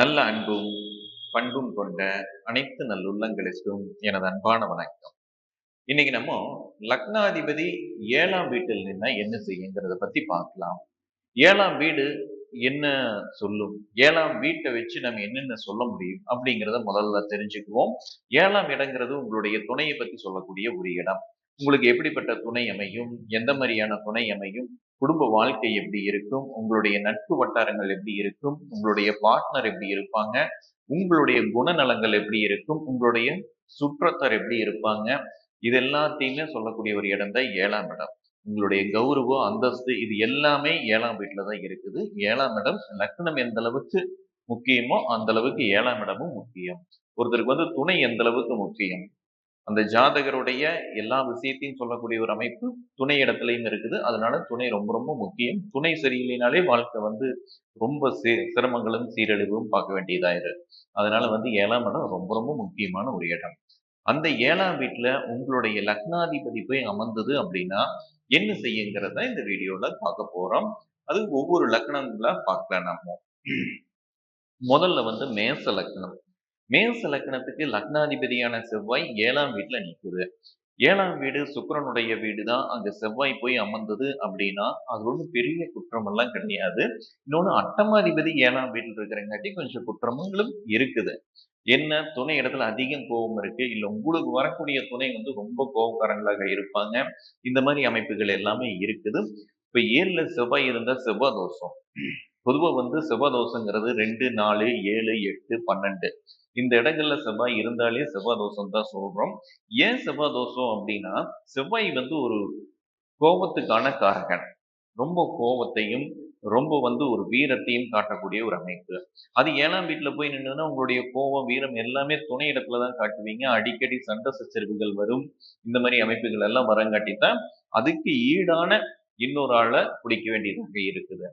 நல்ல அன்பும் பண்பும் கொண்ட அனைத்து நல்லுள்ளங்களுக்கும் எனது அன்பான வணக்கம். இன்னைக்கு நம்ம லக்னாதிபதி ஏழாம் வீட்டில் நின்னா என்ன செய்யுங்கிறத பத்தி பார்க்கலாம். ஏழாம் வீடு என்ன சொல்லும்? ஏழாம் வீட்டை வச்சு நம்ம என்னென்ன சொல்ல முடியும்? அப்படிங்கிறத முதல்ல தெரிஞ்சுக்குவோம். ஏழாம் இடங்கிறது உங்களுடைய துணையை பத்தி சொல்லக்கூடிய ஒரு இடம். உங்களுக்கு எப்படிப்பட்ட துணை அமையும்? எந்த மாதிரியான துணை அமையும்? குடும்ப வாழ்க்கை எப்படி இருக்கும்? உங்களுடைய நட்பு வட்டாரங்கள் எப்படி இருக்கும்? உங்களுடைய பார்ட்னர் எப்படி இருப்பாங்க? உங்களுடைய குணநலங்கள் எப்படி இருக்கும்? உங்களுடைய சுற்றத்தார் எப்படி இருப்பாங்க? இது எல்லாத்தையுமே சொல்லக்கூடிய ஒரு இடம் தான் ஏழாம் இடம். உங்களுடைய கௌரவம் அந்தஸ்து இது எல்லாமே ஏழாம் வீட்டில் தான் இருக்குது. ஏழாம் இடம் லக்னம் எந்த அளவுக்கு முக்கியமோ அந்த அளவுக்கு ஏழாம் இடமும் முக்கியம். ஒருத்தருக்கு வந்து துணை எந்த அளவுக்கு முக்கியம்? அந்த ஜாதகருடைய எல்லா விஷயத்தையும் சொல்லக்கூடிய ஒரு அமைப்பு துணை இடத்துலையும் இருக்குது. அதனால துணை ரொம்ப ரொம்ப முக்கியம். துணை சரியில்லைனாலே வாழ்க்கை வந்து ரொம்ப சி சிரமங்களும் சீரழிவும் பார்க்க வேண்டியதாயிரு அதனால வந்து ஏழாம் இடம் ரொம்ப ரொம்ப முக்கியமான ஒரு இடம். அந்த ஏழாம் வீட்டுல உங்களுடைய லக்னாதிபதி போய் அமர்ந்தது அப்படின்னா என்ன செய்யுங்கிறத இந்த வீடியோல பார்க்க போறோம். அது ஒவ்வொரு லக்னங்களா பார்க்கலாம் நம்ம. முதல்ல வந்து மேச லக்னம். மேச லக்னத்துக்கு லக்னாதிபதியான செவ்வாய் ஏழாம் வீட்டுல நிக்குது. ஏழாம் வீடு சுக்கரனுடைய வீடு தான் அங்க செவ்வாய் போய் அமர்ந்தது அப்படின்னா அது ஒன்றும் பெரிய குற்றமெல்லாம் கிடையாது. இன்னொன்று அட்டமாதிபதி ஏழாம் வீட்டில் இருக்கிறங்காட்டி கொஞ்சம் குற்றங்களும் இருக்குது. என்ன? துணை இடத்துல அதிகம் கோபம் இருக்கு. இல்ல உங்களுக்கு வரக்கூடிய துணை வந்து ரொம்ப கோபக்காரங்களாக இருப்பாங்க. இந்த மாதிரி அமைப்புகள் எல்லாமே இருக்குது. இப்ப ஏழுல செவ்வாய் இருந்தா செவ்வாய் தோஷம் பொதுவா வந்து செவ்வாய் தோஷங்கிறது ரெண்டு நாலு ஏழு எட்டு பன்னெண்டு. இந்த இடங்கள்ல செவ்வாய் இருந்தாலே செவ்வாய் தோஷம் தான் சொல்றோம். ஏன் செவ்வாய் தோஷம் அப்படின்னா செவ்வாய் வந்து ஒரு கோபத்துக்கான காரகன். ரொம்ப கோபத்தையும் ரொம்ப வந்து ஒரு வீரத்தையும் காட்டக்கூடிய ஒரு அமைப்பு. அது ஏழாம் வீட்டில் போய் நின்றுன்னா உங்களுடைய கோபம் வீரம் எல்லாமே துணை இடத்துல தான் காட்டுவீங்க. அடிக்கடி சண்டை சச்சரிவுகள் வரும். இந்த மாதிரி அமைப்புகள் எல்லாம் வரங்காட்டி தான் அதுக்கு ஈடான இன்னொரு ஆளை பிடிக்க வேண்டியதாக இருக்குது.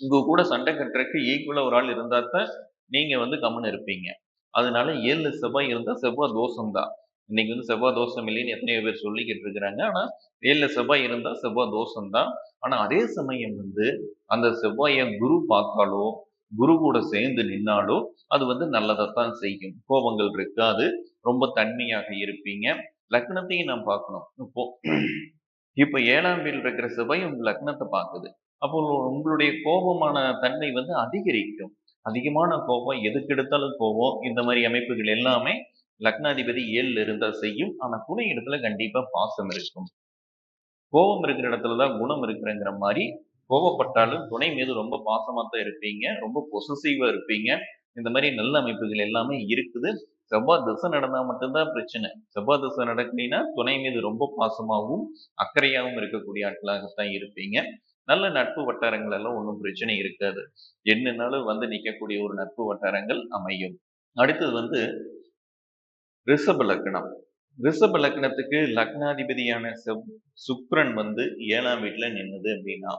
உங்க கூட சண்டை கட்டுறதுக்கு ஈக்குவலா ஒரு ஆள் இருந்தா தான் நீங்க வந்து கம்மன் இருப்பீங்க. அதனால ஏழு செவ்வாய் இருந்தா செவ்வாய் தோஷம் தான் இன்னைக்கு வந்து செவ்வாய் தோஷம் இல்லைன்னு எத்தனையோ பேர் சொல்லிக்கிட்டு இருக்கிறாங்க. ஆனா ஏழு செவ்வாய் இருந்தா செவ்வாய் தோஷம் தான் ஆனா அதே சமயம் வந்து அந்த செவ்வாயை குரு பார்த்தாலோ குரு கூட சேர்ந்து நின்னாலோ அது வந்து நல்லதைத்தான் செய்யும். கோபங்கள் இருக்காது. ரொம்ப தன்மையாக இருப்பீங்க. லக்னத்தையும் நாம் பார்க்கணும். இப்போ இப்ப ஏழாம் வீட்டில் இருக்கிற செவ்வாய் உங்க லக்னத்தை பார்க்குது. அப்போ உங்களுடைய கோபமான தன்மை வந்து அதிகரிக்கும். அதிகமான கோபம் எதுக்கு எடுத்தாலும் கோபம் இந்த மாதிரி அமைப்புகள் எல்லாமே லக்னாதிபதி ஏழுல இருந்தா செய்யும். ஆனா துணை இடத்துல கண்டிப்பா பாசம் இருக்கும். கோபம் இருக்கிற இடத்துலதான் குணம் இருக்கிறங்கிற மாதிரி கோபப்பட்டாலும் துணை மீது ரொம்ப பாசமா தான் இருப்பீங்க. ரொம்ப பொசசிவா இருப்பீங்க. இந்த மாதிரி நல்ல அமைப்புகள் எல்லாமே இருக்குது. செவ்வாய் திசை நடந்தா மட்டும்தான் பிரச்சனை. செவ்வாய் திசை நடக்கலைன்னா துணை மீது ரொம்ப பாசமாகவும் அக்கறையாகவும் இருக்கக்கூடிய ஆட்களாகத்தான் இருப்பீங்க. நல்ல நட்பு வட்டாரங்கள் எல்லாம் ஒன்றும் பிரச்சனை இருக்காது. என்னன்னாலும் வந்து நிற்கக்கூடிய ஒரு நட்பு வட்டாரங்கள் அமையும். அடுத்தது வந்து ரிஷப லக்னம். ரிஷப லக்னத்துக்கு லக்னாதிபதியான செவ் சுக்ரன் வந்து ஏழாம் வீட்டுல நின்னது அப்படின்னா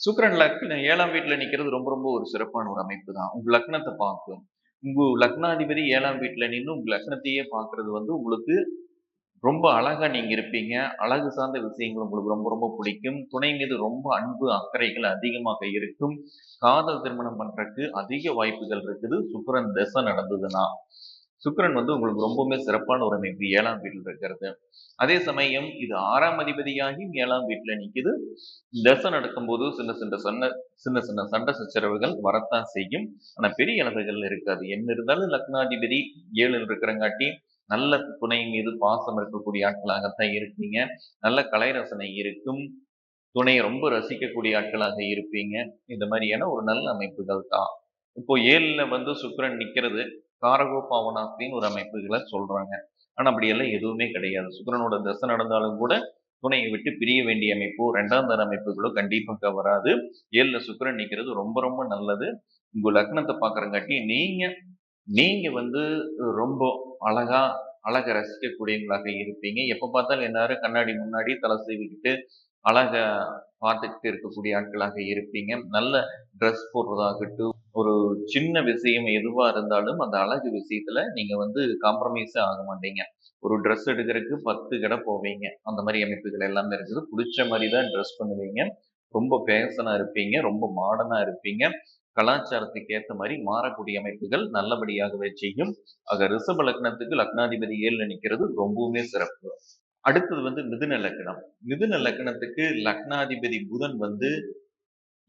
சுக்ரன் லக்ன ஏழாம் வீட்டுல நிக்கிறது ரொம்ப ரொம்ப ஒரு சிறப்பான ஒரு அமைப்பு தான். உங்க லக்னத்தை பார்க்கும். உங்க லக்னாதிபதி ஏழாம் வீட்டுல நின்று உங்க லக்னத்தையே பார்க்கறது வந்து உங்களுக்கு ரொம்ப அழகா நீங்க இருப்பீங்க. அழகு சார்ந்த விஷயங்கள் உங்களுக்கு ரொம்ப ரொம்ப பிடிக்கும். துணை மீது ரொம்ப அன்பு அக்கறைகள் அதிகமாக இருக்கும். காதல் திருமணம் பண்றதுக்கு அதிக வாய்ப்புகள் இருக்குது. சுக்கரன் தசை நடந்ததுன்னா சுக்கரன் வந்து உங்களுக்கு ரொம்பவுமே சிறப்பான ஒரு அமைப்பு ஏழாம் வீட்டில் இருக்கிறது. அதே சமயம் இது ஆறாம் அதிபதியாகி ஏழாம் வீட்டில் நிக்குது. தசை நடக்கும்போது சின்ன சின்ன சொன்ன சின்ன சின்ன சண்டை சச்சரவுகள் வரத்தான் செய்யும். ஆனால் பெரிய அளவுகள் இருக்காது. என்ன இருந்தாலும் லக்னாதிபதி ஏழில் இருக்கிறங்காட்டி நல்ல துணை மீது பாசம் இருக்கக்கூடிய ஆட்களாகத்தான் இருப்பீங்க. நல்ல கலை ரசனை இருக்கும். துணையை ரொம்ப ரசிக்கக்கூடிய ஆட்களாக இருப்பீங்க. இந்த மாதிரியான ஒரு நல்ல அமைப்புகள் தான். இப்போ ஏழுல வந்து சுக்கரன் நிக்கிறது காரகோ பாவனாஸ்தின்னு ஒரு அமைப்புகளை சொல்றாங்க. ஆனா அப்படியெல்லாம் எதுவுமே கிடையாது. சுக்கரனோட தசை நடந்தாலும் கூட துணையை விட்டு பிரிய வேண்டிய அமைப்போ ரெண்டாம் தர அமைப்புகளோ கண்டிப்பாக வராது. ஏழுல சுக்கரன் நிக்கிறது ரொம்ப ரொம்ப நல்லது. உங்க லக்னத்தை பாக்குறங்காட்டி நீங்க நீங்க வந்து ரொம்ப அழகா அழகை ரசிக்கக்கூடியவங்களாக இருப்பீங்க. எப்ப பார்த்தாலும் எல்லாரும் கண்ணாடி முன்னாடி தலை சீவிக்கிட்டு அழக பார்த்துக்கிட்டு இருக்கக்கூடிய ஆட்களாக இருப்பீங்க. நல்ல ட்ரெஸ் போடுறதாகட்டும் ஒரு சின்ன விஷயம் எதுவா இருந்தாலும் அந்த அழகு விஷயத்துல நீங்க வந்து காம்ப்ரமைஸே ஆக மாட்டீங்க. ஒரு ட்ரெஸ் எடுக்கிறதுக்கு பத்து கடை போவீங்க. அந்த மாதிரி அமைப்புகள் எல்லாமே இருக்குது. பிடிச்ச மாதிரி தான் ட்ரெஸ் பண்ணுவீங்க. ரொம்ப ஃபேஷனா இருப்பீங்க. ரொம்ப மாடர்னா இருப்பீங்க. கலாச்சாரத்துக்கு ஏத்த மாதிரி மாறக்கூடிய அமைப்புகள் நல்லபடியாகவே செய்யும். ஆக ரிஷப லக்னத்துக்கு லக்னாதிபதி ஏழுல நிக்கிறது ரொம்பவுமே சிறப்பு. அடுத்தது வந்து மிதுன லக்னம். மிதுன லக்னத்துக்கு லக்னாதிபதி புதன் வந்து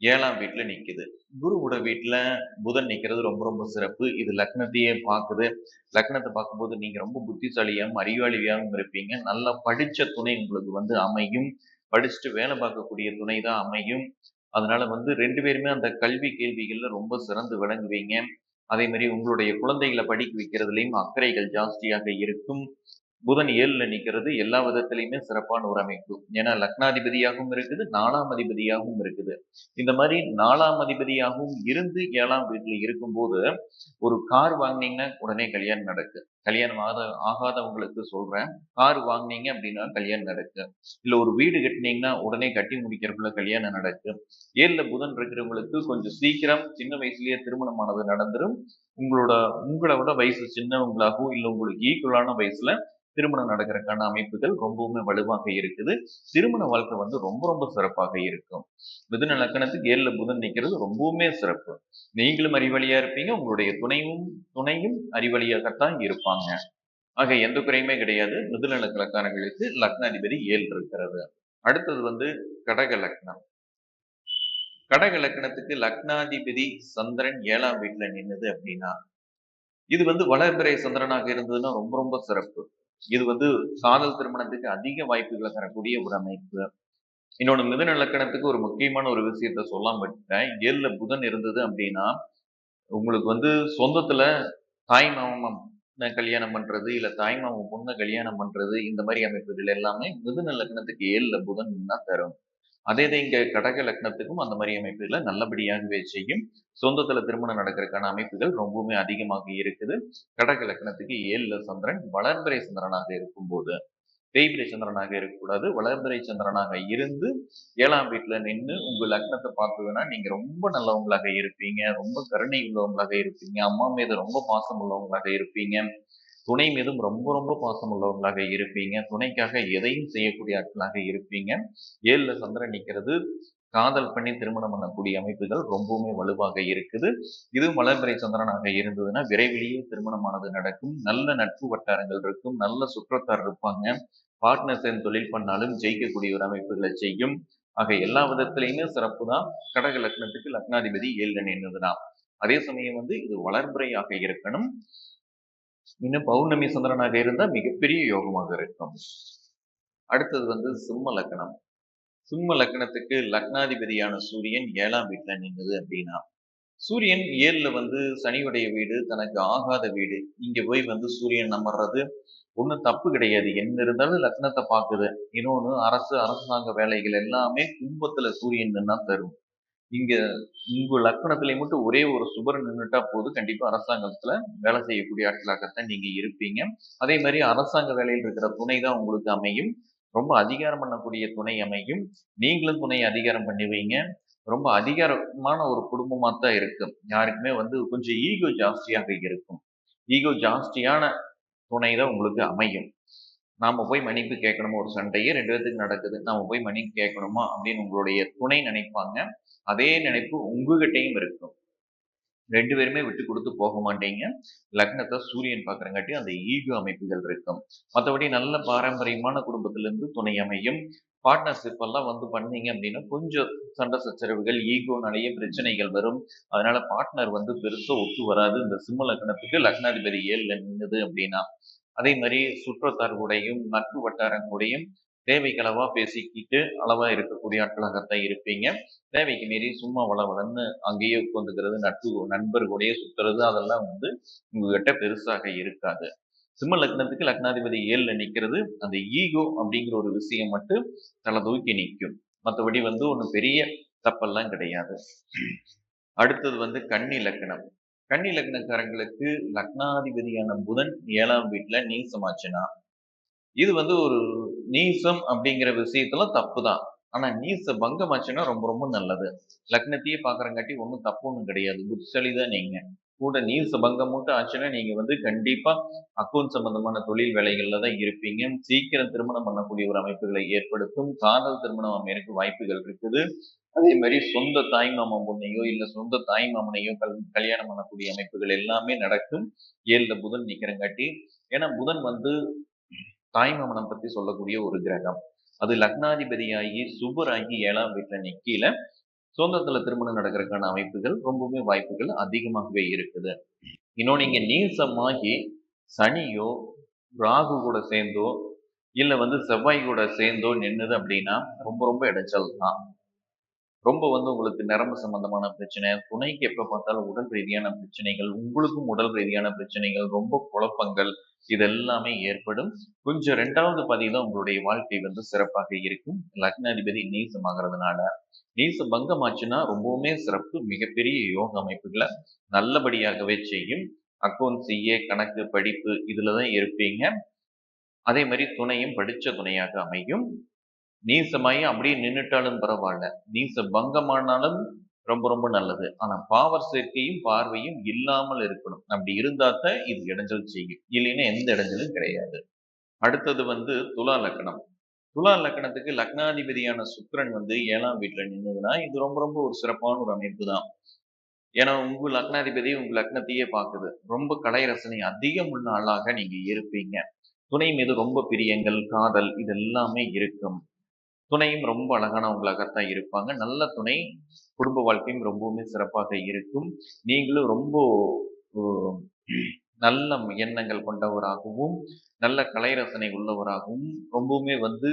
ஏழாம் வீட்டுல நிக்குது. குருவோட வீட்டுல புதன் நிக்கிறது ரொம்ப ரொம்ப சிறப்பு. இது லக்னத்தையே பார்க்குது லக்னத்தை பார்க்கும்போது நீங்க ரொம்ப புத்திசாலியாகவும் அறிவாளியாகவும் இருப்பீங்க. நல்லா படிச்ச துணை உங்களுக்கு வந்து அமையும். படிச்சுட்டு வேலை பார்க்கக்கூடிய துணை தான் அமையும். அதனால வந்து ரெண்டு பேருமே அந்த கல்வி கேள்விகள்ல ரொம்ப சிறந்து விளங்குவீங்க. அதே மாதிரி உங்களுடைய குழந்தைகளை படிக்க வைக்கிறதுலையும் அக்கறைகள் ஜாஸ்தியாக இருக்கும். புதன் ஏழுல நிக்கிறது எல்லா விதத்திலையுமே சிறப்பான ஒரு அமைப்பு. ஏன்னா லக்னாதிபதியாகவும் இருக்குது நாலாம் அதிபதியாகவும் இருக்குது. இந்த மாதிரி நாலாம் அதிபதியாகவும் இருந்து ஏழாம் வீட்டுல இருக்கும்போது ஒரு கார் வாங்கினீங்கன்னா உடனே கல்யாணம் நடக்கு. கல்யாணம் ஆத ஆகாதவங்களுக்கு சொல்றேன். கார் வாங்கினீங்க அப்படின்னா கல்யாணம் நடக்கு. இல்ல ஒரு வீடு கட்டினீங்கன்னா உடனே கட்டி முடிக்கிறதுக்குள்ள கல்யாணம் நடக்கு. ஏழில் புதன் இருக்கிறவங்களுக்கு கொஞ்சம் சீக்கிரம் சின்ன வயசுலயே திருமணமானது நடந்துரும். உங்களோட உங்களை விட வயசு சின்னவங்களாகவும் இல்ல உங்களுக்கு ஈக்குவலான வயசுல திருமணம் நடக்கிறதுக்கான அமைப்புகள் ரொம்பவுமே வலுவாக இருக்குது. திருமண வாழ்க்கை வந்து ரொம்ப ரொம்ப சிறப்பாக இருக்கும். மிதுன லக்கணத்துக்கு ஏழுல புதன் நிற்கிறது ரொம்பவுமே சிறப்பு. நீங்களும் அறிவழியா இருப்பீங்க உங்களுடைய துணையும் துணையும் அறிவழியாகத்தான் இருப்பாங்க. ஆக எந்த குறையுமே கிடையாது. மிதுன லக்கணக்காரங்களுக்கு லக்னாதிபதி ஏழு இருக்கிறது அடுத்தது வந்து கடக லக்னம். கடக லக்னத்துக்கு லக்னாதிபதி சந்திரன் ஏழாம் வீட்டுல நின்னுது அப்படின்னா இது வந்து வளர்பிறை சந்திரனாக இருந்ததுன்னா ரொம்ப ரொம்ப சிறப்பு. இது வந்து காதல் திருமணத்துக்கு அதிக வாய்ப்புகளை தரக்கூடிய ஒரு அமைப்பு. இன்னொன்று மிதன இலக்கணத்துக்கு ஒரு முக்கியமான ஒரு விஷயத்த சொல்லாம விட்டேன் ஏழுல புதன் இருந்தது அப்படின்னா உங்களுக்கு வந்து சொந்தத்துல தாய் மாமம் கல்யாணம் பண்றது இல்ல தாய் மாமன் பொண்ணை கல்யாணம் பண்றது இந்த மாதிரி அமைப்புகள் எல்லாமே மிதுன லக்னத்துக்கு ஏழுல புதன் தான் தரும். அதே தான் இங்கே கடக லக்னத்துக்கும் அந்த மாதிரி அமைப்புகளை நல்லபடியாகவே செய்யும். சொந்தத்துல திருமணம் நடக்கிறதுக்கான அமைப்புகள் ரொம்பவுமே அதிகமாக இருக்குது. கடக லக்னத்துக்கு ஏழுல சந்திரன் வளர்பிறை சந்திரனாக இருக்கும்போது. தேய்பிரை சந்திரனாக இருக்கக்கூடாது. வளர்பிறை சந்திரனாக இருந்து ஏழாம் வீட்டுல நின்று உங்க லக்னத்தை பார்த்ததுன்னா நீங்க ரொம்ப நல்லவங்களாக இருப்பீங்க. ரொம்ப கருணை உள்ளவங்களாக இருப்பீங்க. அம்மா மீது ரொம்ப பாசம் உள்ளவங்களாக இருப்பீங்க. துணை மீதும் ரொம்ப ரொம்ப பாசம் உள்ளவர்களாக இருப்பீங்க. துணைக்காக எதையும் செய்யக்கூடிய ஆட்களாக இருப்பீங்க. ஏழுல சந்திரன் நிற்கிறது காதல் பண்ணி திருமணம் பண்ணக்கூடிய அமைப்புகள் ரொம்பவுமே வலுவாக இருக்குது. இது மலர்பிறை சந்திரனாக இருந்ததுன்னா விரைவிலேயே திருமணமானது நடக்கும். நல்ல நட்பு வட்டாரங்கள் இருக்கும். நல்ல சுற்றத்தார் இருப்பாங்க. பார்ட்னர் சேர்ந்து தொழில் பண்ணாலும் ஜெயிக்கக்கூடிய ஒரு அமைப்புகளை செய்யும். ஆக எல்லா விதத்திலையுமே சிறப்பு தான் கடக லக்னத்துக்கு லக்னாதிபதி ஏழு நின்றுதான் அதே சமயம் வந்து இது வளர்பிறையாக இருக்கணும். இன்னும் பௌர்ணமி சந்திரனாக இருந்தால் மிகப்பெரிய யோகமாக இருக்கும். அடுத்தது வந்து சிம்ம லக்னம். சிம்ம லக்னத்துக்கு லக்னாதிபதியான சூரியன் ஏழாம் வீட்டுல நின்றுது அப்படின்னா சூரியன் ஏழுல வந்து சனியுடைய வீடு தனக்கு ஆகாத வீடு. இங்க போய் வந்து சூரியன் அமர்றது ஒன்றும் தப்பு கிடையாது. என்ன இருந்தாலும் லக்னத்தை பார்க்குது. இன்னொன்று அரசு அரசாங்க வேலைகள் எல்லாமே கும்பத்துல சூரியன் தான் தரும். இங்க உங்க லக்கணத்திலே மட்டும் ஒரே ஒரு சுபர் நின்றுட்டா போது கண்டிப்பா அரசாங்கத்துல வேலை செய்யக்கூடிய ஆட்களாகத்தான் நீங்க இருப்பீங்க. அதே மாதிரி அரசாங்க வேலையில் இருக்கிற துணை தான் உங்களுக்கு அமையும். ரொம்ப அதிகாரம் பண்ணக்கூடிய துணை அமையும். நீங்களும் துணை அதிகாரம் பண்ணுவீங்க ரொம்ப அதிகாரமான ஒரு குடும்பமா தான் இருக்கும். யாருக்குமே வந்து கொஞ்சம் ஈகோ ஜாஸ்தியாக இருக்கும். ஈகோ ஜாஸ்தியான துணை தான் உங்களுக்கு அமையும். நாம போய் மன்னிப்பு கேட்கணுமா? ஒரு சண்டையே ரெண்டு பேர்த்துக்கு நடக்குது. நாம போய் மன்னிப்பு கேட்கணுமா? அப்படின்னு உங்களுடைய துணை நினைப்பாங்க. அதே நினைப்பு உங்ககிட்டையும் இருக்கும். ரெண்டு பேருமே விட்டு கொடுத்து போக மாட்டீங்க. லக்னத்தை சூரியன் பார்க்குறங்காட்டி அந்த ஈகோ அமைப்புகள் இருக்கும். மற்றபடி நல்ல பாரம்பரியமான குடும்பத்திலிருந்து துணை அமையும். பார்ட்னர்ஷிப் எல்லாம் வந்து பண்ணீங்க அப்படின்னா கொஞ்சம் சண்டை சச்சரவுகள் ஈகோனாலேயே பிரச்சனைகள் வரும். அதனால பார்ட்னர் வந்து பெருசாக ஒத்து வராது. இந்த சிம்ம லக்னத்துக்கு லக்னாதிபதி ஏழில் நின்னுது அப்படின்னா. அதே மாதிரி சுற்றத்தார் கூடையும் நட்பு வட்டாரம் தேவைக்களவா பேசிக்கிட்டு அளவா இருக்கக்கூடிய ஆட்களாகத்தான் இருப்பீங்க. தேவைக்கு மீறி சும்மா வளவளன்னு அங்கேயே உட்காந்துக்கிறது நட்பு நண்பர் கூடயே சுத்துறது அதெல்லாம் வந்து உங்ககிட்ட பெருசாக இருக்காது. சிம்ம லக்னத்துக்கு லக்னாதிபதி ஏழுல நிக்கிறது அந்த ஈகோ அப்படிங்கிற ஒரு விஷயம் மட்டும் தலை தூக்கி நிற்கும். மற்றபடி வந்து ஒன்றும் பெரிய தப்பெல்லாம் கிடையாது. அடுத்தது வந்து கன்னி லக்னம். கன்னி லக்னக்காரங்களுக்கு லக்னாதிபதியான புதன் ஏழாம் வீட்டுல சமாச்சினா இது வந்து ஒரு நீசம் அப்படிங்கிற விஷயத்துல தப்பு தான் ஆனா நீச பங்கமாச்சுன்னா ரொம்ப ரொம்ப நல்லது. லக்னத்தையே பாக்குறங்காட்டி ஒன்றும் தப்பு ஒன்றும் கிடையாது. புத்திசாலி தான் நீங்க. கூட நீச பங்கம் மட்டும் ஆச்சுன்னா நீங்க வந்து கண்டிப்பா அக்கௌண்ட் சம்பந்தமான தொழில் வேலைகள்ல தான் இருப்பீங்க. சீக்கிரம் திருமணம் பண்ணக்கூடிய ஒரு அமைப்புகளை ஏற்படுத்தும். காதல் திருமணம் அமைக்க வாய்ப்புகள் இருக்குது. அதே மாதிரி சொந்த தாய் மாமன் பொண்ணையோ இல்ல சொந்த தாய் மாமனையோ கல் கல்யாணம் பண்ணக்கூடிய அமைப்புகள் எல்லாமே நடக்கும். ஏழுல புதன் நிக்கிறங்காட்டி. ஏன்னா புதன் வந்து தாய் பற்றி பத்தி சொல்லக்கூடிய ஒரு கிரகம். அது லக்னாதிபதியாகி சுபராகி ஏழாம் வீட்டில் நிக்கல. சுதந்திரத்துல திருமணம் நடக்கிறதுக்கான அமைப்புகள் ரொம்பவுமே வாய்ப்புகள் அதிகமாகவே இருக்குது. இன்னொன்னு இங்க நீசமாகி சனியோ ராகு கூட சேர்ந்தோ இல்லை வந்து செவ்வாய் கூட சேர்ந்தோ நின்னுது அப்படின்னா ரொம்ப ரொம்ப இடைச்சல் தான் ரொம்ப வந்து உங்களுக்கு நரம்பு சம்பந்தமான பிரச்சனை துணைக்கு எப்ப பார்த்தாலும் உடல் ரீதியான பிரச்சனைகள் உங்களுக்கும் உடல் ரீதியான பிரச்சனைகள் ரொம்ப குழப்பங்கள் இதெல்லாமே ஏற்படும். கொஞ்சம் ரெண்டாவது பதிவு உங்களுடைய வாழ்க்கை வந்து சிறப்பாக இருக்கும். லக்னாதிபதி நீசமாகிறதுனால நீச பங்கமாச்சுன்னா ரொம்பவுமே சிறப்பு மிகப்பெரிய யோக அமைப்புகளை நல்லபடியாகவே செய்யும். அக்கௌண்ட் சிஏ கணக்கு படிப்பு இதுல தான் இருப்பீங்க. அதே மாதிரி துணையும் படிச்ச துணையாக அமையும். நீசமாயி அப்படியே நின்னுட்டாலும் பரவாயில்ல. நீச பங்கமானாலும் ரொம்ப ரொம்ப நல்லது. ஆனா பாவர் சேர்க்கையும் பார்வையும் இல்லாமல் இருக்கணும். அப்படி இருந்தாத்தான் இது இடைஞ்சல் செய்யும். இல்லைன்னா எந்த இடைஞ்சலும் கிடையாது. அடுத்தது வந்து துலா லக்கணம். துலா லக்கணத்துக்கு லக்னாதிபதியான சுக்கரன் வந்து ஏழாம் வீட்டுல நின்னுதுன்னா இது ரொம்ப ரொம்ப ஒரு சிறப்பான ஒரு அமைப்பு தான். ஏன்னா உங்க லக்னாதிபதி உங்க லக்னத்தையே பார்க்குது. ரொம்ப கலை ரசனை அதிகம் உள்ள ஆளாக நீங்க இருப்பீங்க. துணை மீது ரொம்ப பிரியங்கள் காதல் இது எல்லாமே இருக்கும். துணையும் ரொம்ப அழகானவங்களாகத்தான் இருப்பாங்க. நல்ல துணை குடும்ப வாழ்க்கையும் ரொம்பவுமே சிறப்பாக இருக்கும். நீங்களும் ரொம்ப நல்ல எண்ணங்கள் கொண்டவராகவும் நல்ல கலை ரசனை உள்ளவராகவும் ரொம்பவுமே வந்து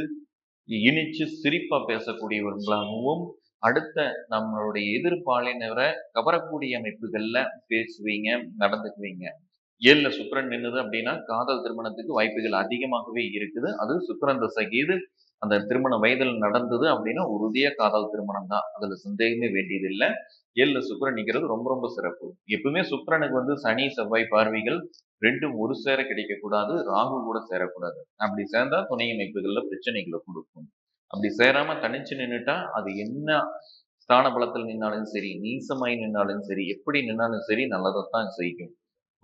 இனிச்சு சிரிப்பா பேசக்கூடியவர்களாகவும் அடுத்த நம்மளுடைய எதிர்பாலினரை கவரக்கூடிய அமைப்புகள்ல பேசுவீங்க நடந்துக்குவீங்க. ஏழுல சுக்கரன் நின்னுது அப்படின்னா காதல் திருமணத்துக்கு வாய்ப்புகள் அதிகமாகவே இருக்குது. அது சுக்கிரன் இது அந்த திருமண வயதில் நடந்தது அப்படின்னா உறுதியா காதல் திருமணம் தான். அதுல சந்தேகமே வேண்டியதில்லை. ஏழுல சுக்கிரன் நிக்கிறது ரொம்ப ரொம்ப சிறப்பு. எப்பவுமே சுக்கரனுக்கு வந்து சனி செவ்வாய் பார்வைகள் ரெண்டும் ஒரு சேர கிடைக்கக்கூடாது. ராகு கூட சேரக்கூடாது. அப்படி சேர்ந்தா துணை அமைப்புகள்ல பிரச்சனைகளை கொடுக்கும். அப்படி சேராம தனிச்சு நின்றுட்டா அது என்ன ஸ்தான பலத்தில் நின்னாலும் சரி நீசமாய் நின்னாலும் சரி எப்படி நின்னாலும் சரி நல்லதைத்தான் செய்யும்.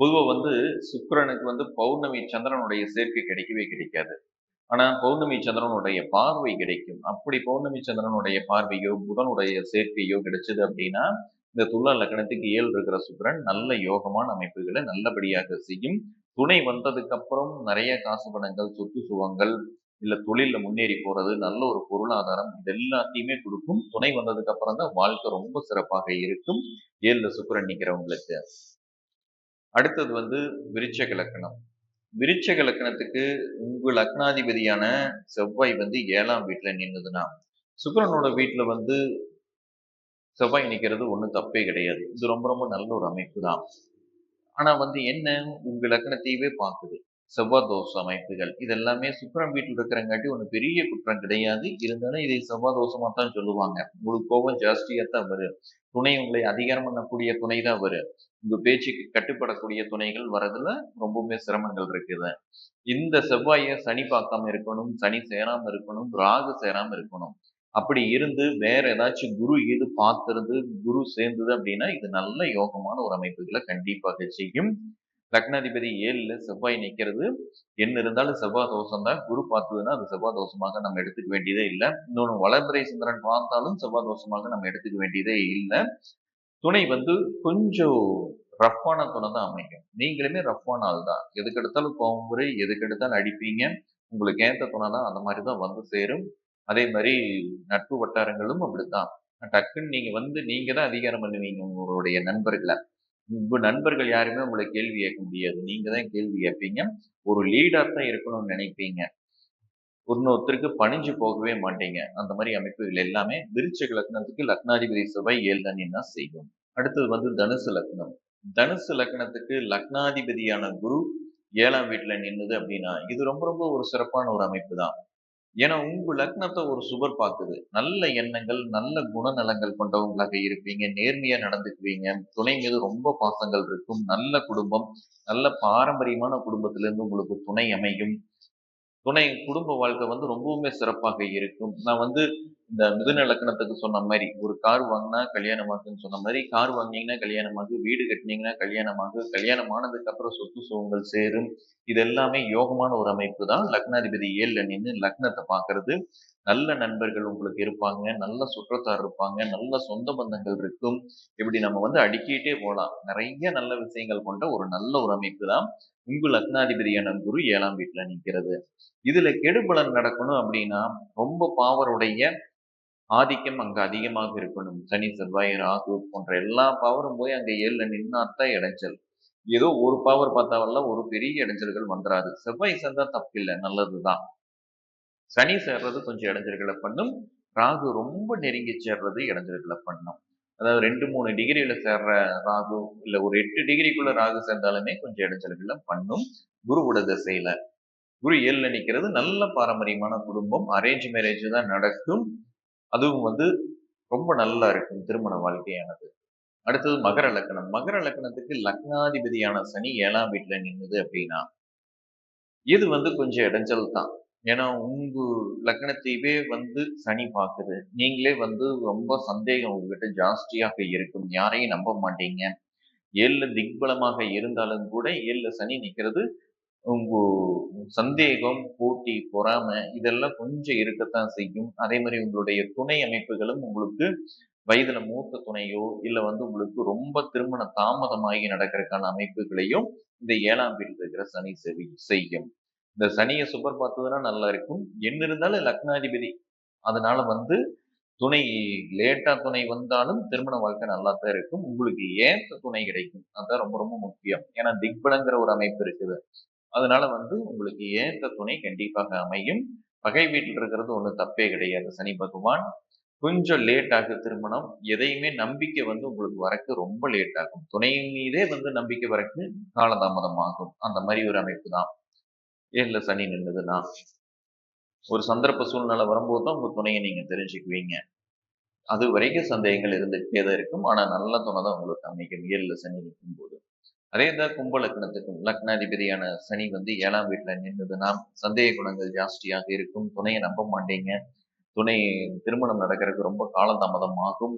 பொதுவாக வந்து சுக்கரனுக்கு வந்து பௌர்ணமி சந்திரனுடைய சேர்க்கை கிடைக்கவே கிடைக்காது. ஆனா பௌர்ணமி சந்திரனுடைய பார்வை கிடைக்கும். அப்படி பௌர்ணமி சந்திரனுடைய பார்வையோ புதனுடைய சேர்க்கையோ கிடைச்சது அப்படின்னா இந்த துள்ள லக்னத்துக்கு ஏழு இருக்கிற சுக்கரன் நல்ல யோகமான அமைப்புகளை நல்லபடியாக செய்யும். துணை வந்ததுக்கு அப்புறம் நிறைய காசு பணங்கள் சொத்து சுகங்கள் இல்ல தொழில்ல முன்னேறி போறது நல்ல ஒரு பொருளாதாரம் இது எல்லாத்தையுமே கொடுக்கும். துணை வந்ததுக்கு அப்புறம் தான் வாழ்க்கை ரொம்ப சிறப்பாக இருக்கும். ஏழுல சுக்கரன் நிக்கிறவங்களுக்கு. அடுத்தது வந்து விருட்ச லக்னம். விருச்சக லக்னத்துக்கு உங்க லக்னாதிபதியான செவ்வாய் வந்து ஏழாம் வீட்டுல நின்றுதுன்னா சுக்கரனோட வீட்டுல வந்து செவ்வாய் நிற்கிறது ஒன்றும் தப்பே கிடையாது. இது ரொம்ப ரொம்ப நல்ல ஒரு அமைப்பு தான் ஆனா வந்து என்ன? உங்க லக்னத்தையவே பார்க்குது. செவ்வாதோஷ அமைப்புகள் இதெல்லாமே எல்லாமே வீட்டில் இருக்கிறங்காட்டி ஒன்றும் பெரிய குற்றம் கிடையாது. இருந்தாலும் இதை செவ்வாதோஷமா தான் சொல்லுவாங்க. உங்களுக்கு கோபம் ஜாஸ்தியா தான் வரும் துணை உங்களை அதிகாரம் பண்ணக்கூடிய துணை தான் வரும் உங்க பேச்சுக்கு கட்டுப்படக்கூடிய துணைகள் வரதுல ரொம்பவுமே சிரமங்கள் இருக்குது. இந்த செவ்வாயை சனி பார்க்காம இருக்கணும் சனி சேராம இருக்கணும் ராகு சேராம இருக்கணும். அப்படி இருந்து வேற ஏதாச்சும் குரு இது பார்த்துருந்து குரு சேர்ந்தது அப்படின்னா இது நல்ல யோகமான ஒரு அமைப்புகளை கண்டிப்பாக செய்யும். லக்னாதிபதி ஏழுல செவ்வாய் நிற்கிறது என்ன இருந்தாலும் செவ்வாய் தோஷம் தான் குரு பார்த்ததுன்னா அது செவ்வாய் தோஷமாக நம்ம எடுத்துக்க வேண்டியதே இல்லை. இன்னொன்று வளர்பிறை சுந்தரன் பார்த்தாலும் செவ்வாய் தோஷமாக நம்ம எடுத்துக்க வேண்டியதே இல்லை. துணை வந்து கொஞ்சம் ரஃப்பான துணை தான் அமைக்கும். நீங்களுமே ரஃப்பான ஆள் தான் எதுக்கு எடுத்தாலும் கோம்புரை எதுக்கு எடுத்தாலும் அடிப்பீங்க. உங்களுக்கு ஏத்த துணை தான் அந்த மாதிரி தான் வந்து சேரும். அதே மாதிரி நட்பு வட்டாரங்களும் அப்படித்தான். டக்குன்னு நீங்க வந்து நீங்க தான் அதிகாரம் பண்ணுவீங்க உங்களுடைய நண்பர்களை. உங்கள் நண்பர்கள் யாருமே உங்களை கேள்வி கேட்க முடியாது. நீங்கள் தான் கேள்வி கேட்பீங்க. ஒரு லீடர் தான் இருக்கணும்னு நினைப்பீங்க. இன்னொருத்தருக்கு பணிஞ்சு போகவே மாட்டீங்க. அந்த மாதிரி அமைப்புகள் எல்லாமே விருச்சக லக்னத்துக்கு லக்னாதிபதி செவ்வாய் ஏழு தான் செய்யும். அடுத்தது வந்து தனுசு லக்னம். தனுசு லக்னத்துக்கு லக்னாதிபதியான குரு ஏழாம் வீட்டில் நின்னுது அப்படின்னா இது ரொம்ப ரொம்ப ஒரு சிறப்பான ஒரு அமைப்பு தான். ஏன்னா உங்க லக்னத்தை ஒரு சுபர் பார்க்குது. நல்ல எண்ணங்கள் நல்ல குணநலங்கள் கொண்டவங்களாக இருப்பீங்க. நேர்மையா நடந்துக்குவீங்க. துணை மீது ரொம்ப பாசங்கள் இருக்கும். நல்ல குடும்பம் நல்ல பாரம்பரியமான குடும்பத்திலிருந்து உங்களுக்கு துணை அமையும். துணை குடும்ப வாழ்க்கை வந்து ரொம்பவுமே சிறப்பாக இருக்கும். நான் வந்து இந்த மிதுன இலக்கணத்துக்கு சொன்ன மாதிரி ஒரு கார் வாங்கினா கல்யாணமாகுன்னு சொன்ன மாதிரி கார் வாங்கினீங்கன்னா கல்யாணமாகு வீடு கட்டினீங்கன்னா கல்யாணமாகு கல்யாணம் ஆனதுக்கு அப்புறம் சொத்து சுகங்கள் சேரும். இது எல்லாமே யோகமான ஒரு அமைப்பு தான். லக்னாதிபதி ஏழுல நின்று லக்னத்தை பார்க்கறது. நல்ல நண்பர்கள் உங்களுக்கு இருப்பாங்க நல்ல சுற்றத்தார் இருப்பாங்க நல்ல சொந்த பந்தங்கள் இருக்கும். இப்படி நம்ம வந்து அடுக்கிட்டே போகலாம். நிறைய நல்ல விஷயங்கள் கொண்ட ஒரு நல்ல ஒரு அமைப்பு தான். உங்கள் லக்னாதிபதியான குரு ஏழாம் வீட்டுல நிற்கிறது. இதுல கெடுபலன் நடக்கணும் அப்படின்னா ரொம்ப பாவருடைய ஆதிக்கம் அங்க அதிகமாக இருக்கணும். சனி செவ்வாய் ராகு போன்ற எல்லா பவரும் போய் அங்க ஏழுல நின்னாத்தான் இடைஞ்சல். ஏதோ ஒரு பவர் பார்த்தாவல்ல ஒரு பெரிய இடைஞ்சல்கள் வந்துடாது செவ்வாய் சேர்ந்தா தப்பில்லை நல்லதுதான். சனி சேர்றது கொஞ்சம் இடைஞ்சல்களை பண்ணும். ராகு ரொம்ப நெருங்கி சேர்றது இடைஞ்சல்களை பண்ணும். அதாவது ரெண்டு மூணு டிகிரியில சேர்ற ராகு இல்ல ஒரு எட்டு டிகிரிக்குள்ள ராகு சேர்ந்தாலுமே கொஞ்சம் இடைஞ்சல்களை பண்ணும். குருவோட திசையில குரு ஏழுல நிக்கிறது நல்ல பாரம்பரியமான குடும்பம். அரேஞ்ச் மேரேஜ் தான் நடக்கும். அதுவும் வந்து ரொம்ப நல்லா இருக்கும் திருமண வாழ்க்கையானது. அடுத்தது மகர லக்னம் மகர லக்னத்துக்கு லக்னாதிபதியான சனி ஏழாம் வீட்டுல நின்னுது அப்படின்னா இது வந்து கொஞ்சம் இடைஞ்சல் தான். ஏன்னா உங்க லக்னத்தையவே வந்து சனி பார்க்குது நீங்களே வந்து ரொம்ப சந்தேகம் உங்ககிட்ட ஜாஸ்தியாக இருக்கும். யாரையும் நம்ப மாட்டீங்க. ஏழுல திக்பலமாக இருந்தாலும் கூட ஏழுல சனி நிக்கிறது உங்க சந்தேகம் போட்டி பொறாமை இதெல்லாம் கொஞ்சம் இருக்கத்தான் செய்யும். அதே மாதிரி உங்களுடைய துணை அமைப்புகளும் உங்களுக்கு வயதுல மூத்த துணையோ இல்லை வந்து உங்களுக்கு ரொம்ப திருமண தாமதமாகி நடக்கிறதுக்கான அமைப்புகளையும் இந்த ஏழாம் வீட்டில் இருக்கிற சனி செவி செய்யும். இந்த சனியை சுபர் பார்த்ததுன்னா நல்லா இருக்கும். என்ன இருந்தாலும் லக்னாதிபதி. அதனால வந்து துணை லேட்டா துணை வந்தாலும் திருமண வாழ்க்கை நல்லா தான் இருக்கும். உங்களுக்கு ஏத்த துணை கிடைக்கும். அதுதான் ரொம்ப ரொம்ப முக்கியம். ஏன்னா திக்பலங்கிற ஒரு அமைப்பு இருக்குது அதனால வந்து உங்களுக்கு ஏத்த துணை கண்டிப்பாக அமையும். பகை வீட்டில் இருக்கிறது ஒன்றும் தப்பே கிடையாது. சனி பகவான் கொஞ்சம் லேட் ஆகு திருமணம். எதையுமே நம்பிக்கை வந்து உங்களுக்கு வரக்கு ரொம்ப லேட் ஆகும். துணை மீதே வந்து நம்பிக்கை வரக்கு காலதாமதம் ஆகும். அந்த மாதிரி ஒரு அமைப்பு தான். ஏழுல சனி நின்றுதுன்னா ஒரு சந்தர்ப்ப சூழ்நிலை வரும்போது தான் உங்க துணையை நீங்க தெரிஞ்சுக்குவீங்க. அது வரைக்கும் சந்தேகங்கள் இருந்துகிட்டே தான் இருக்கும். ஆனா நல்ல துணை தான் உங்களுக்கு அமைக்கும் ஏழுல சனி நிற்கும் போது அதே தான் கும்ப லக்னத்துக்கும் லக்னாதிபதியான சனி வந்து ஏழாம் வீட்டுல நின்றுதுன்னா சந்தேக குணங்கள் ஜாஸ்தியாக இருக்கும். துணையை நம்ப மாட்டீங்க. துணை திருமணம் நடக்கிறதுக்கு ரொம்ப காலதாமதம் ஆகும்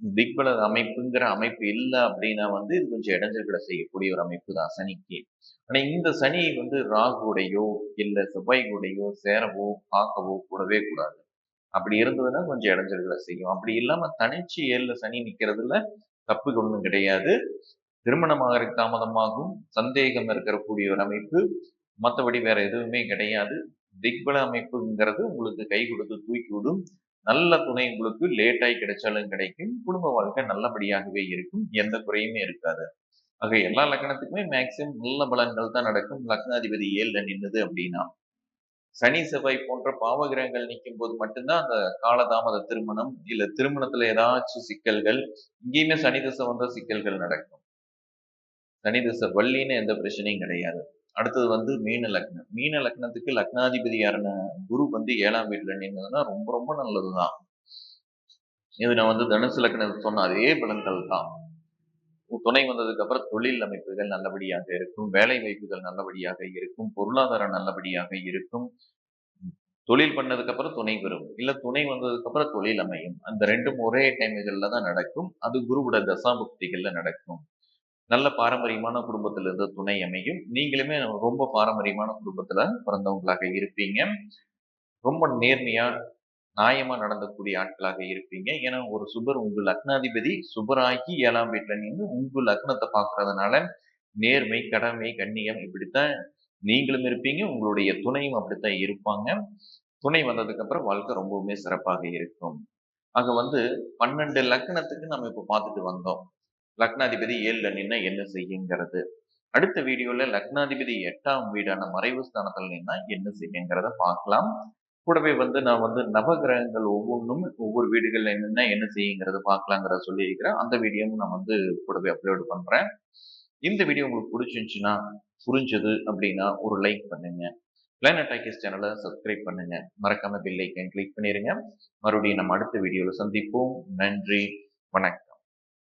திக்பல அமைப்புங்கிற அமைப்பு இல்லை அப்படின்னா வந்து இது கொஞ்சம் இடைஞ்சல்களை செய்யக்கூடிய ஒரு அமைப்பு தான் சனிக்கு. ஆனா இந்த சனி வந்து ராகுடையோ இல்லை செவ்வாய் சேரவோ பார்க்கவோ கூடவே கூடாது. அப்படி இருந்ததுன்னா கொஞ்சம் இடைஞ்சல்களை செய்யும். அப்படி இல்லாம தனிச்சு ஏழுல சனி நிக்கிறதுல தப்பு ஒன்றும் கிடையாது. திருமணமாக தாமதமாகும். சந்தேகம் இருக்கக்கூடிய ஒரு அமைப்பு. மற்றபடி வேற எதுவுமே கிடையாது. திக்பல அமைப்புங்கிறது உங்களுக்கு கை கொடுத்து தூக்கி விடும். நல்ல துணை உங்களுக்கு லேட்டாய் கிடைச்சாலும் கிடைக்கும். குடும்ப வாழ்க்கை நல்லபடியாகவே இருக்கும். எந்த குறையுமே இருக்காது. ஆக எல்லா லக்னத்துக்குமே மேக்சிமம் நல்ல பலன்கள் தான் நடக்கும். லக்னாதிபதி ஏழுல நின்னுது அப்படின்னா சனி செவ்வாய் போன்ற பாவகிரகங்கள் நிற்கும் போது மட்டும்தான் அந்த காலதாமத திருமணம் இல்ல திருமணத்துல ஏதாச்சும் சிக்கல்கள் இங்கேயுமே சனி தசை வந்த சிக்கல்கள் நடக்கும். சனி தசை வள்ளின்னு எந்த பிரச்சனையும் கிடையாது. அடுத்தது வந்து மீன லக்னம். மீன லக்னத்துக்கு லக்னாதிபதியான குரு வந்து ஏழாம் வீட்டுல நின்றதுன்னா ரொம்ப ரொம்ப நல்லதுதான். இது நான் வந்து தனுசு லக்னத்தை சொன்ன அதே பலன்கள் தான். துணை வந்ததுக்கு அப்புறம் தொழில் அமைப்புகள் நல்லபடியாக இருக்கும். வேலை வாய்ப்புகள் நல்லபடியாக இருக்கும். பொருளாதாரம் நல்லபடியாக இருக்கும். தொழில் பண்ணதுக்கு அப்புறம் துணை பெறும். இல்ல துணை வந்ததுக்கு அப்புறம் தொழில் அமையும். அந்த ரெண்டும் ஒரே டைம்கள்ல தான் நடக்கும். அது குருவோட தசாபுக்திகள்ல நடக்கும். நல்ல பாரம்பரியமான குடும்பத்துல இருந்து துணை அமையும். நீங்களுமே ரொம்ப பாரம்பரியமான குடும்பத்துல பிறந்தவங்களாக இருப்பீங்க. ரொம்ப நேர்மையா நியாயமா நடந்தக்கூடிய ஆட்களாக இருப்பீங்க. ஏன்னா ஒரு சுபர் உங்கள் லக்னாதிபதி சுபராகி ஏழாம் வீட்டுல நின்று உங்கள் லக்னத்தை பாக்குறதுனால நேர்மை கடமை கண்ணியம் இப்படித்தான் நீங்களும் இருப்பீங்க. உங்களுடைய துணையும் அப்படித்தான் இருப்பாங்க. துணை வந்ததுக்கு அப்புறம் வாழ்க்கை ரொம்பவுமே சிறப்பாக இருக்கும். அங்க வந்து பன்னெண்டு லக்னத்துக்கு நம்ம இப்ப பார்த்துட்டு வந்தோம். லக்னாதிபதி ஏழுல நின்னா என்ன செய்யுங்கிறது. அடுத்த வீடியோல லக்னாதிபதி எட்டாம் வீடான மறைவு ஸ்தானத்துல நின்னா என்ன செய்யுங்கிறத பார்க்கலாம். கூடவே வந்து நான் வந்து நவகிரகங்கள் ஒவ்வொன்றும் ஒவ்வொரு வீடுகள்ல என்னென்ன என்ன செய்யுங்கிறத பார்க்கலாங்கிறத சொல்லியிருக்கிறேன். அந்த வீடியோவும் நான் வந்து கூடவே அப்லோடு பண்றேன். இந்த வீடியோ உங்களுக்கு பிடிச்சிருந்துச்சுன்னா புரிஞ்சது அப்படின்னா ஒரு லைக் பண்ணுங்க. பிளானட் டாக்கிஸ் சேனலை சப்ஸ்கிரைப் பண்ணுங்க. மறக்காம பெல் ஐக்கன் கிளிக் பண்ணிருங்க. மறுபடியும் நம்ம அடுத்த வீடியோவில் சந்திப்போம். நன்றி. வணக்கம்.